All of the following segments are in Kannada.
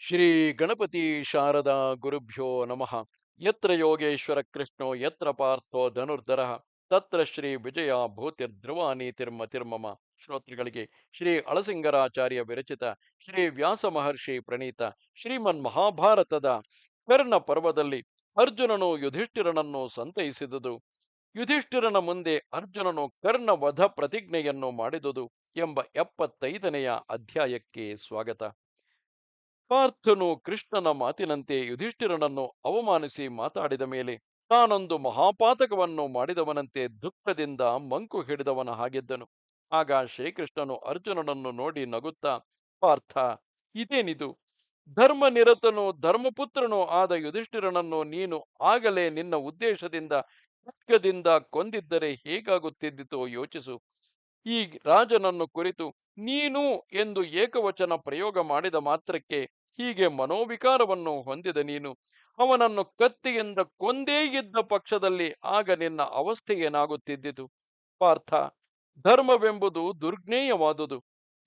ಶ್ರೀ ಗಣಪತಿ ಶಾರದಾ ಗುರುಭ್ಯೋ ನಮಃ. ಯತ್ರ ಯೋಗೇಶ್ವರ ಕೃಷ್ಣೋ, ಯತ್ರ ಪಾರ್ಥೋ ಧನುರ್ಧರ, ತತ್ರ ಶ್ರೀ ವಿಜಯ ತಿರ್ಮ ತಿರ್ಮಮ. ಶ್ರೋತೃಗಳಿಗೆ ಶ್ರೀ ಅಳಸಿಂಗರಾಚಾರ್ಯ ವಿರಚಿತ ಶ್ರೀ ವ್ಯಾಸ ಮಹರ್ಷಿ ಪ್ರಣೀತ ಶ್ರೀಮನ್ ಮಹಾಭಾರತದ ಕರ್ಣ ಪರ್ವದಲ್ಲಿ ಅರ್ಜುನನು ಯುಧಿಷ್ಠಿರನನ್ನು ಸಂತೈಸಿದುದು. ಯುಧಿಷ್ಠಿರನ ಮುಂದೆ ಅರ್ಜುನನು ಕರ್ಣ ವಧ ಪ್ರತಿಜ್ಞೆಯನ್ನು ಮಾಡಿದುದು ಎಂಬ ಎಪ್ಪತ್ತೈದನೆಯ ಅಧ್ಯಾಯಕ್ಕೆ ಸ್ವಾಗತ. ಪಾರ್ಥನು ಕೃಷ್ಣನ ಮಾತಿನಂತೆ ಯುಧಿಷ್ಠಿರನನ್ನು ಅವಮಾನಿಸಿ ಮಾತಾಡಿದ ಮೇಲೆ ತಾನೊಂದು ಮಹಾಪಾತಕವನ್ನು ಮಾಡಿದವನಂತೆ ದುಃಖದಿಂದ ಮಂಕು ಹಿಡಿದವನ ಹಾಗಿದ್ದನು. ಆಗ ಶ್ರೀಕೃಷ್ಣನು ಅರ್ಜುನನನ್ನು ನೋಡಿ ನಗುತ್ತಾ, ಪಾರ್ಥ, ಇದೇನಿದು? ಧರ್ಮ ನಿರತನು ಧರ್ಮಪುತ್ರನೂ ಆದ ಯುಧಿಷ್ಠಿರನನ್ನು ನೀನು ಆಗಲೇ ನಿನ್ನ ಉದ್ದೇಶದಿಂದ, ದುಃಖದಿಂದ ಕೊಂದಿದ್ದರೆ ಹೇಗಾಗುತ್ತಿದ್ದಿತೋ ಯೋಚಿಸು. ಈ ರಾಜನನ್ನು ಕುರಿತು ನೀನು ಎಂದು ಏಕವಚನ ಪ್ರಯೋಗ ಮಾಡಿದ ಮಾತ್ರಕ್ಕೆ ಹೀಗೆ ಮನೋವಿಕಾರವನ್ನು ಹೊಂದಿದ ನೀನು, ಅವನನ್ನು ಕತ್ತಿಯಿಂದ ಕೊಂದೇ ಇದ್ದ ಪಕ್ಷದಲ್ಲಿ ಆಗ ನಿನ್ನ ಅವಸ್ಥೆ ಏನಾಗುತ್ತಿದ್ದಿತು? ಪಾರ್ಥ, ಧರ್ಮವೆಂಬುದು ದುರ್ಜ್ಞೇಯವಾದುದು,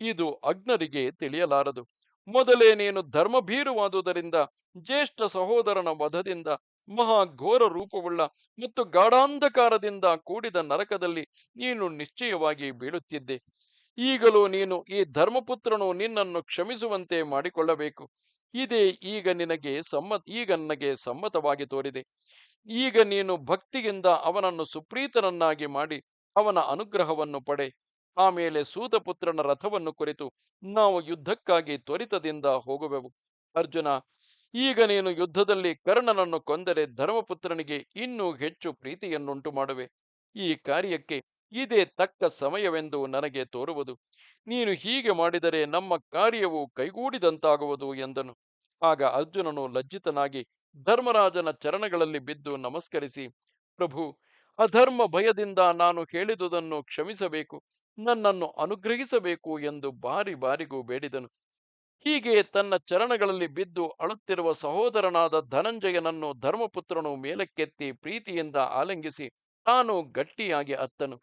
ಇದು ಅಗ್ನರಿಗೆ ತಿಳಿಯಲಾರದು. ಮೊದಲೇ ನೀನು ಧರ್ಮಭೀರುವಾದುದರಿಂದ, ಜ್ಯೇಷ್ಠ ಸಹೋದರನ ವಧದಿಂದ, ಮಹಾಘೋರ ರೂಪವುಳ್ಳ ಮತ್ತು ಗಾಢಾಂಧಕಾರದಿಂದ ಕೂಡಿದ ನರಕದಲ್ಲಿ ನೀನು ನಿಶ್ಚಯವಾಗಿ ಬೀಳುತ್ತಿದ್ದೆ. ಈಗಲೂ ನೀನು ಈ ಧರ್ಮಪುತ್ರನು ನಿನ್ನನ್ನು ಕ್ಷಮಿಸುವಂತೆ ಮಾಡಿಕೊಳ್ಳಬೇಕು. ಇದೇ ಈಗ ನಿನಗೆ ಸಮ್ಮತ್, ಈಗ ನನಗೆ ಸಮ್ಮತವಾಗಿ ತೋರಿದೆ. ಈಗ ನೀನು ಭಕ್ತಿಯಿಂದ ಅವನನ್ನು ಸುಪ್ರೀತನನ್ನಾಗಿ ಮಾಡಿ ಅವನ ಅನುಗ್ರಹವನ್ನು ಪಡೆ. ಆಮೇಲೆ ಸೂತಪುತ್ರನ ರಥವನ್ನು ಕುರಿತು ನಾವು ಯುದ್ಧಕ್ಕಾಗಿ ತ್ವರಿತದಿಂದ ಹೋಗುವೆವು. ಅರ್ಜುನ, ಈಗ ನೀನು ಯುದ್ಧದಲ್ಲಿ ಕರ್ಣನನ್ನು ಕೊಂದರೆ ಧರ್ಮಪುತ್ರನಿಗೆ ಇನ್ನೂ ಹೆಚ್ಚು ಪ್ರೀತಿಯನ್ನುಂಟು ಮಾಡುವೆ ಈ ಕಾರ್ಯಕ್ಕೆ ಇದೇ ತಕ್ಕ ಸಮಯವೆಂದು ನನಗೆ ತೋರುವುದು. ನೀನು ಹೀಗೆ ಮಾಡಿದರೆ ನಮ್ಮ ಕಾರ್ಯವು ಕೈಗೂಡಿದಂತಾಗುವುದು ಎಂದನು. ಆಗ ಅರ್ಜುನನು ಲಜ್ಜಿತನಾಗಿ ಧರ್ಮರಾಜನ ಚರಣಗಳಲ್ಲಿ ಬಿದ್ದು ನಮಸ್ಕರಿಸಿ, ಪ್ರಭು, ಅಧರ್ಮ ಭಯದಿಂದ ನಾನು ಹೇಳಿದುದನ್ನು ಕ್ಷಮಿಸಬೇಕು, ನನ್ನನ್ನು ಅನುಗ್ರಹಿಸಬೇಕು ಎಂದು ಬಾರಿ ಬಾರಿಗೂ ಬೇಡಿದನು. ಹೀಗೆ ತನ್ನ ಚರಣಗಳಲ್ಲಿ ಬಿದ್ದು ಅಳುತ್ತಿರುವ ಸಹೋದರನಾದ ಧನಂಜಯನನ್ನು ಧರ್ಮಪುತ್ರನು ಮೇಲಕ್ಕೆತ್ತಿ ಪ್ರೀತಿಯಿಂದ ಆಲಿಂಗಿಸಿ ತಾನು ಗಟ್ಟಿಯಾಗಿ ಅತ್ತನು.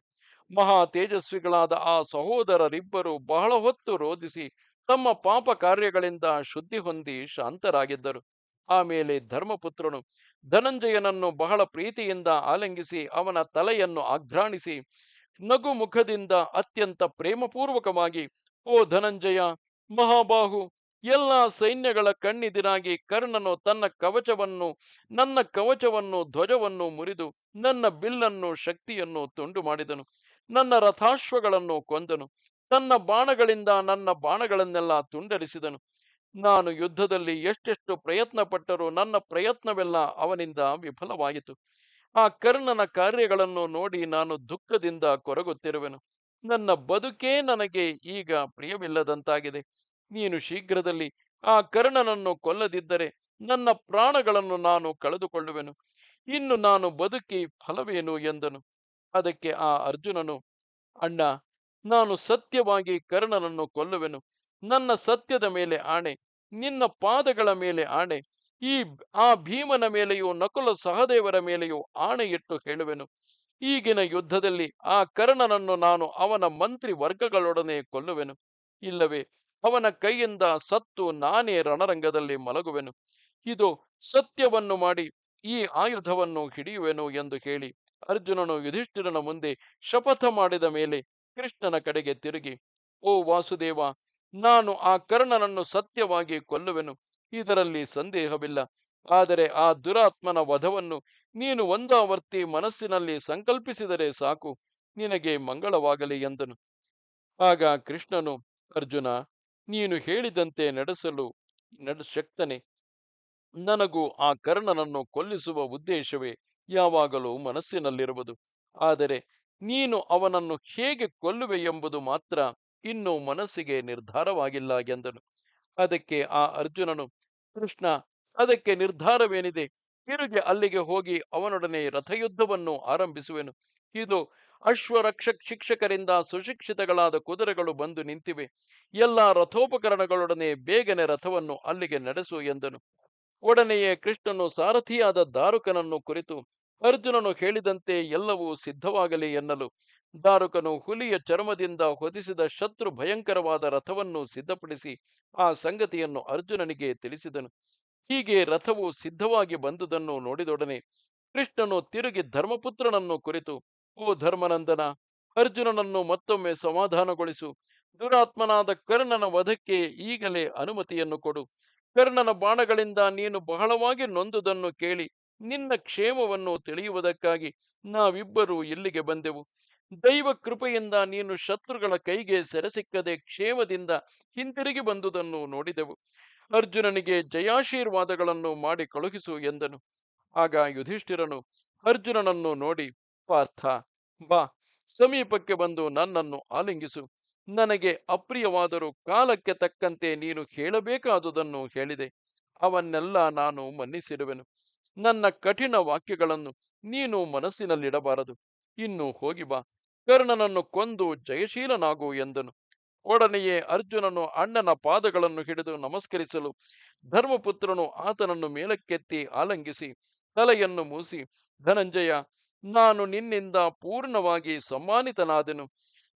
ಮಹಾ ತೇಜಸ್ವಿಗಳಾದ ಆ ಸಹೋದರರಿಬ್ಬರು ಬಹಳ ಹೊತ್ತು ರೋಧಿಸಿ ತಮ್ಮ ಪಾಪ ಕಾರ್ಯಗಳಿಂದ ಶುದ್ಧಿ ಹೊಂದಿ ಶಾಂತರಾಗಿದ್ದರು. ಆಮೇಲೆ ಧರ್ಮಪುತ್ರನು ಧನಂಜಯನನ್ನು ಬಹಳ ಪ್ರೀತಿಯಿಂದ ಆಲಂಗಿಸಿ ಅವನ ತಲೆಯನ್ನು ಆಘ್ರಾಣಿಸಿ ನಗು ಮುಖದಿಂದ ಅತ್ಯಂತ ಪ್ರೇಮಪೂರ್ವಕವಾಗಿ, ಓ ಧನಂಜಯ, ಮಹಾಬಾಹು ಎಲ್ಲ ಸೈನ್ಯಗಳ ಕಣ್ಣಿದಿರಾಗಿ ಕರ್ಣನು ತನ್ನ ಕವಚವನ್ನು, ನನ್ನ ಕವಚವನ್ನು, ಧ್ವಜವನ್ನು ಮುರಿದು, ನನ್ನ ಬಿಲ್ಲನ್ನು, ಶಕ್ತಿಯನ್ನು ತುಂಡು ಮಾಡಿದನು. ನನ್ನ ರಥಾಶ್ವಗಳನ್ನು ಕೊಂದನು. ತನ್ನ ಬಾಣಗಳಿಂದ ನನ್ನ ಬಾಣಗಳನ್ನೆಲ್ಲ ತುಂಡರಿಸಿದನು. ನಾನು ಯುದ್ಧದಲ್ಲಿ ಎಷ್ಟೆಷ್ಟು ಪ್ರಯತ್ನ ಪಟ್ಟರೂ ನನ್ನ ಪ್ರಯತ್ನವೆಲ್ಲ ಅವನಿಂದ ವಿಫಲವಾಯಿತು. ಆ ಕರ್ಣನ ಕಾರ್ಯಗಳನ್ನು ನೋಡಿ ನಾನು ದುಃಖದಿಂದ ಕೊರಗುತ್ತಿರುವೆನು. ನನ್ನ ಬದುಕೇ ನನಗೆ ಈಗ ಪ್ರಿಯವಿಲ್ಲದಂತಾಗಿದೆ. ನೀನು ಶೀಘ್ರದಲ್ಲಿ ಆ ಕರ್ಣನನ್ನು ಕೊಲ್ಲದಿದ್ದರೆ ನನ್ನ ಪ್ರಾಣಗಳನ್ನು ನಾನು ಕಳೆದುಕೊಳ್ಳುವೆನು. ಇನ್ನು ನಾನು ಬದುಕಿ ಫಲವೇನು ಎಂದನು. ಅದಕ್ಕೆ ಆ ಅರ್ಜುನನು, ಅಣ್ಣ, ನಾನು ಸತ್ಯವಾಗಿ ಕರ್ಣನನ್ನು ಕೊಲ್ಲುವೆನು. ನನ್ನ ಸತ್ಯದ ಮೇಲೆ ಆಣೆ, ನಿನ್ನ ಪಾದಗಳ ಮೇಲೆ ಆಣೆ, ಈ ಆ ಭೀಮನ ಮೇಲೆಯೂ ನಕುಲ ಸಹದೇವರ ಮೇಲೆಯೂ ಆಣೆಯಿಟ್ಟು ಹೇಳುವೆನು. ಈಗಿನ ಯುದ್ಧದಲ್ಲಿ ಆ ಕರ್ಣನನ್ನು ನಾನು ಅವನ ಮಂತ್ರಿ ವರ್ಗಗಳೊಡನೆ ಕೊಲ್ಲುವೆನು. ಇಲ್ಲವೇ ಅವನ ಕೈಯಿಂದ ಸತ್ತು ನಾನೇ ರಣರಂಗದಲ್ಲಿ ಮಲಗುವೆನು. ಇದು ಸತ್ಯವನ್ನು ಮಾಡಿ, ಈ ಆಯುಧವನ್ನು ಹಿಡಿಯುವೆನು ಎಂದು ಹೇಳಿ, ಅರ್ಜುನನು ಯುಧಿಷ್ಠಿರನ ಮುಂದೆ ಶಪಥ ಮಾಡಿದ ಮೇಲೆ ಕೃಷ್ಣನ ಕಡೆಗೆ ತಿರುಗಿ, ಓ ವಾಸುದೇವ, ನಾನು ಆ ಕರ್ಣನನ್ನು ಸತ್ಯವಾಗಿ ಕೊಲ್ಲುವೆನು, ಇದರಲ್ಲಿ ಸಂದೇಹವಿಲ್ಲ. ಆದರೆ ಆ ದುರಾತ್ಮನ ವಧವನ್ನು ನೀನು ಒಂದಾವರ್ತಿ ಮನಸ್ಸಿನಲ್ಲಿ ಸಂಕಲ್ಪಿಸಿದರೆ ಸಾಕು, ನಿನಗೆ ಮಂಗಳವಾಗಲಿ ಎಂದನು. ಆಗ ಕೃಷ್ಣನು, ಅರ್ಜುನ ನೀನು ಹೇಳಿದಂತೆ ನಡೆಸಲು ನಡ ನನಗೂ ಆ ಕರ್ಣನನ್ನು ಕೊಲ್ಲಿಸುವ ಉದ್ದೇಶವೇ ಯಾವಾಗಲೂ ಮನಸ್ಸಿನಲ್ಲಿರುವುದು. ಆದರೆ ನೀನು ಅವನನ್ನು ಹೇಗೆ ಕೊಲ್ಲುವೆ ಎಂಬುದು ಮಾತ್ರ ಇನ್ನೂ ಮನಸ್ಸಿಗೆ ನಿರ್ಧಾರವಾಗಿಲ್ಲ ಎಂದನು. ಅದಕ್ಕೆ ಆ ಅರ್ಜುನನು, ಕೃಷ್ಣ, ಅದಕ್ಕೆ ನಿರ್ಧಾರವೇನಿದೆ? ತಿರುಗಿ ಅಲ್ಲಿಗೆ ಹೋಗಿ ಅವನೊಡನೆ ರಥಯುದ್ಧವನ್ನು ಆರಂಭಿಸುವೆನು. ಇದು ಅಶ್ವರಕ್ಷಕ್ ಶಿಕ್ಷಕರಿಂದ ಸುಶಿಕ್ಷಿತಗಳಾದ ಕುದುರೆಗಳು ಬಂದು ನಿಂತಿವೆ. ಎಲ್ಲ ರಥೋಪಕರಣಗಳೊಡನೆ ಬೇಗನೆ ರಥವನ್ನು ಅಲ್ಲಿಗೆ ನಡೆಸು ಎಂದನು. ಒಡನೆಯೇ ಕೃಷ್ಣನು ಸಾರಥಿಯಾದ ದಾರುಕನನ್ನು ಕುರಿತು, ಅರ್ಜುನನು ಹೇಳಿದಂತೆ ಎಲ್ಲವೂ ಸಿದ್ಧವಾಗಲಿ ಎನ್ನಲು. ದಾರುಕನು ಹುಲಿಯ ಚರ್ಮದಿಂದ ಹೊದಿಸಿದ ಶತ್ರು ಭಯಂಕರವಾದ ರಥವನ್ನು ಸಿದ್ಧಪಡಿಸಿ ಆ ಸಂಗತಿಯನ್ನು ಅರ್ಜುನನಿಗೆ ತಿಳಿಸಿದನು. ಹೀಗೆ ರಥವು ಸಿದ್ಧವಾಗಿ ಬಂದುದನ್ನು ನೋಡಿದೊಡನೆ ಕೃಷ್ಣನು ತಿರುಗಿ ಧರ್ಮಪುತ್ರನನ್ನು ಕುರಿತು, ಓ ಧರ್ಮನಂದನ, ಅರ್ಜುನನನ್ನು ಮತ್ತೊಮ್ಮೆ ಸಮಾಧಾನಗೊಳಿಸು. ದುರಾತ್ಮನಾದ ಕರ್ಣನ ವಧಕ್ಕೆ ಈಗಲೇ ಅನುಮತಿಯನ್ನು ಕೊಡು. ಕರ್ಣನ ಬಾಣಗಳಿಂದ ನೀನು ಬಹಳವಾಗಿ ನೊಂದುದನ್ನು ಕೇಳಿ ನಿನ್ನ ಕ್ಷೇಮವನ್ನು ತಿಳಿಯುವುದಕ್ಕಾಗಿ ನಾವಿಬ್ಬರೂ ಇಲ್ಲಿಗೆ ಬಂದೆವು. ದೈವ ಕೃಪೆಯಿಂದ ನೀನು ಶತ್ರುಗಳ ಕೈಗೆ ಸೆರೆಸಿಕ್ಕದೆ ಕ್ಷೇಮದಿಂದ ಹಿಂತಿರುಗಿ ಬಂದುದನ್ನು ನೋಡಿದೆವು. ಅರ್ಜುನನಿಗೆ ಜಯಾಶೀರ್ವಾದಗಳನ್ನು ಮಾಡಿ ಕಳುಹಿಸು ಎಂದನು. ಆಗ ಯುಧಿಷ್ಠಿರನು ಅರ್ಜುನನನ್ನು ನೋಡಿ, ಪಾರ್ಥ, ಬಾ, ಸಮೀಪಕ್ಕೆ ಬಂದು ನನ್ನನ್ನು ಆಲಿಂಗಿಸು. ನನಗೆ ಅಪ್ರಿಯವಾದರೂ ಕಾಲಕ್ಕೆ ತಕ್ಕಂತೆ ನೀನು ಹೇಳಬೇಕಾದುದನ್ನು ಹೇಳಿದೆ. ಅವನ್ನೆಲ್ಲ ನಾನು ಮನ್ನಿಸಿರುವೆನು ನನ್ನ ಕಠಿಣ ವಾಕ್ಯಗಳನ್ನು ನೀನು ಮನಸ್ಸಿನಲ್ಲಿಡಬಾರದು. ಇನ್ನು ಹೋಗಿ ಬಾ. ಕರ್ಣನನ್ನು ಕೊಂದು ಜಯಶೀಲನಾಗು ಎಂದನು. ಒಡನೆಯೇ ಅರ್ಜುನನು ಅಣ್ಣನ ಪಾದಗಳನ್ನು ಹಿಡಿದು ನಮಸ್ಕರಿಸಲು ಧರ್ಮಪುತ್ರನು ಆತನನ್ನು ಮೇಲಕ್ಕೆತ್ತಿ ಆಲಂಗಿಸಿ ತಲೆಯನ್ನು ಮೂಸಿ, ಧನಂಜಯ, ನಾನು ನಿನ್ನಿಂದ ಪೂರ್ಣವಾಗಿ ಸಮ್ಮಾನಿತನಾದೆನು.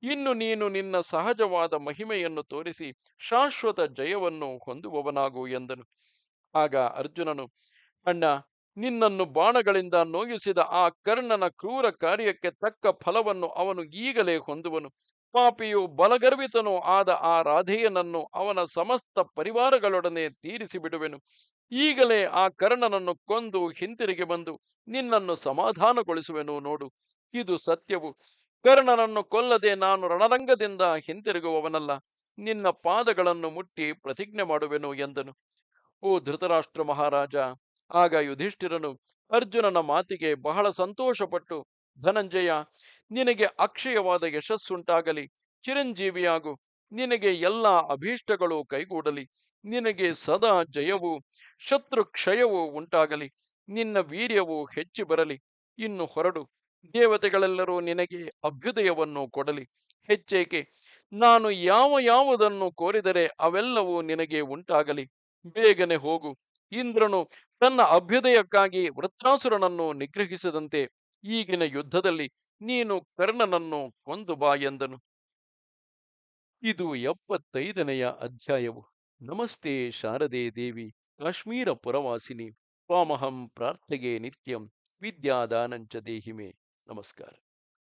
ಇನ್ನು ನೀನು ನಿನ್ನ ಸಹಜವಾದ ಮಹಿಮೆಯನ್ನು ತೋರಿಸಿ ಶಾಶ್ವತ ಜಯವನ್ನು ಹೊಂದುವವನಾಗು ಎಂದನು. ಆಗ ಅರ್ಜುನನು, ಅಣ್ಣ, ನಿನ್ನನ್ನು ಬಾಣಗಳಿಂದ ನೋಯಿಸಿದ ಆ ಕರ್ಣನ ಕ್ರೂರ ಕಾರ್ಯಕ್ಕೆ ತಕ್ಕ ಫಲವನ್ನು ಅವನು ಈಗಲೇ ಹೊಂದುವನು. ಪಾಪಿಯು ಬಲಗರ್ವಿತನೂ ಆದ ಆ ರಾಧೆಯನನ್ನು ಅವನ ಸಮಸ್ತ ಪರಿವಾರಗಳೊಡನೆ ತೀರಿಸಿ ಬಿಡುವೆನು ಈಗಲೇ ಆ ಕರ್ಣನನ್ನು ಕೊಂದು ಹಿಂತಿರುಗಿ ಬಂದು ನಿನ್ನನ್ನು ಸಮಾಧಾನಗೊಳಿಸುವೆನು ನೋಡು. ಇದು ಸತ್ಯವು. ಕರ್ಣನನ್ನು ಕೊಲ್ಲದೆ ನಾನು ರಣರಂಗದಿಂದ ಹಿಂತಿರುಗುವವನಲ್ಲ. ನಿನ್ನ ಪಾದಗಳನ್ನು ಮುಟ್ಟಿ ಪ್ರತಿಜ್ಞೆ ಮಾಡುವೆನು ಎಂದನು. ಓ ಧೃತರಾಷ್ಟ್ರ ಮಹಾರಾಜ, ಆಗ ಯುಧಿಷ್ಠಿರನು ಅರ್ಜುನನ ಮಾತಿಗೆ ಬಹಳ ಸಂತೋಷಪಟ್ಟು ಧನಂಜಯ, ನಿನಗೆ ಅಕ್ಷಯವಾದ ಯಶಸ್ಸುಂಟಾಗಲಿ. ಚಿರಂಜೀವಿಯಾಗು ನಿನಗೆ ಎಲ್ಲ ಅಭೀಷ್ಟಗಳು ಕೈಗೂಡಲಿ. ನಿನಗೆ ಸದಾ ಜಯವು ಶತ್ರು ಕ್ಷಯವು ಉಂಟಾಗಲಿ. ನಿನ್ನ ವೀರ್ಯವು ಹೆಚ್ಚಿ ಬರಲಿ. ಇನ್ನು ಹೊರಡು. ದೇವತೆಗಳೆಲ್ಲರೂ ನಿನಗೆ ಅಭ್ಯುದಯವನ್ನು ಕೊಡಲಿ. ಹೆಚ್ಚೇಕೆ, ನಾನು ಯಾವ ಯಾವುದನ್ನು ಕೋರಿದರೆ ಅವೆಲ್ಲವೂ ನಿನಗೆ ಉಂಟಾಗಲಿ. ಬೇಗನೆ ಹೋಗು. ಇಂದ್ರನು ತನ್ನ ಅಭ್ಯುದಯಕ್ಕಾಗಿ ವೃತ್ರಾಸುರನನ್ನು ನಿಗ್ರಹಿಸದಂತೆ ಈಗಿನ ಯುದ್ಧದಲ್ಲಿ ನೀನು ಕರ್ಣನನ್ನು ಕೊಂದು ಬಾ ಎಂದನು. ಇದು ಎಪ್ಪತ್ತೈದನೆಯ ಅಧ್ಯಾಯವು. ನಮಸ್ತೆ ಶಾರದೆ ದೇವಿ, ಕಾಶ್ಮೀರ ಪುರವಾಸಿನಿ ಪಾಮಹಂ ಪ್ರಾರ್ಥೆಗೆ ನಿತ್ಯಂ ವಿದ್ಯಾದಾನಂಚ ದೇಹಿಮೆ. ನಮಸ್ಕಾರ.